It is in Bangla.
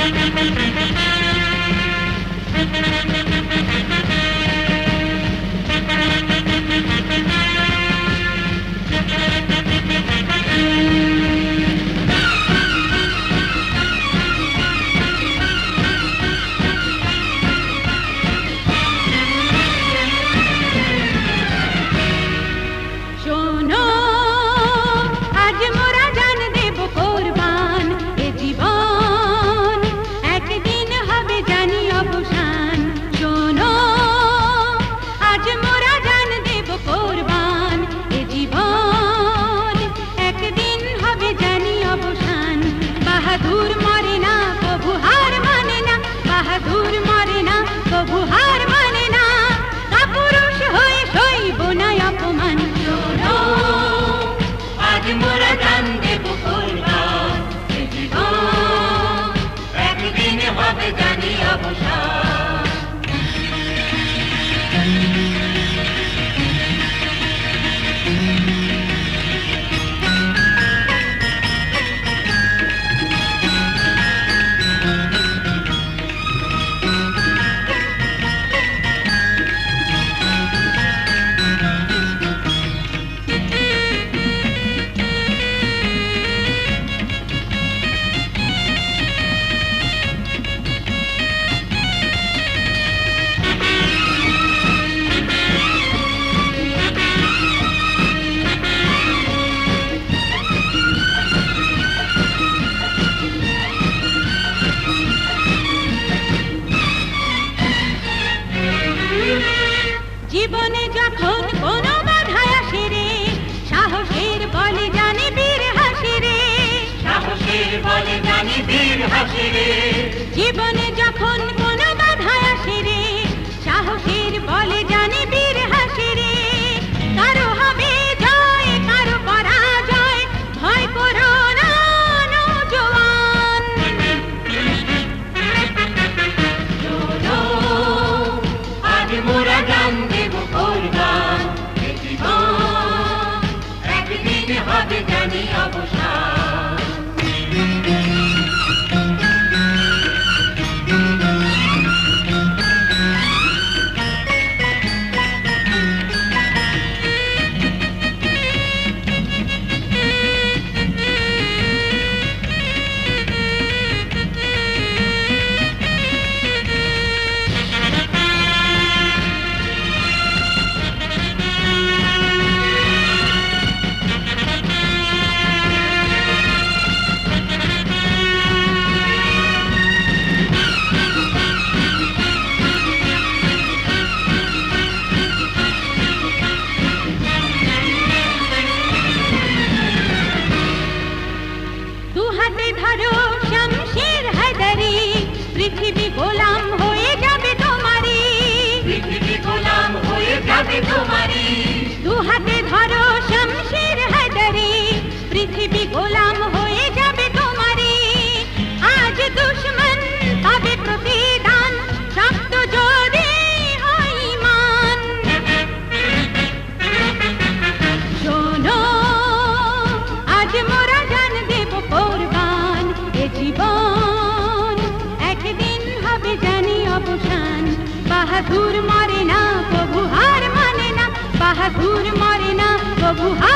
Thank you. হাসি রে জীবনে যখন কোনো বাধা বলে জানি বীর হাসি কারও হবে জয় কারও পরাজয় ভয় করো হবে জানি গোলাম धूर मारे ना बबुहा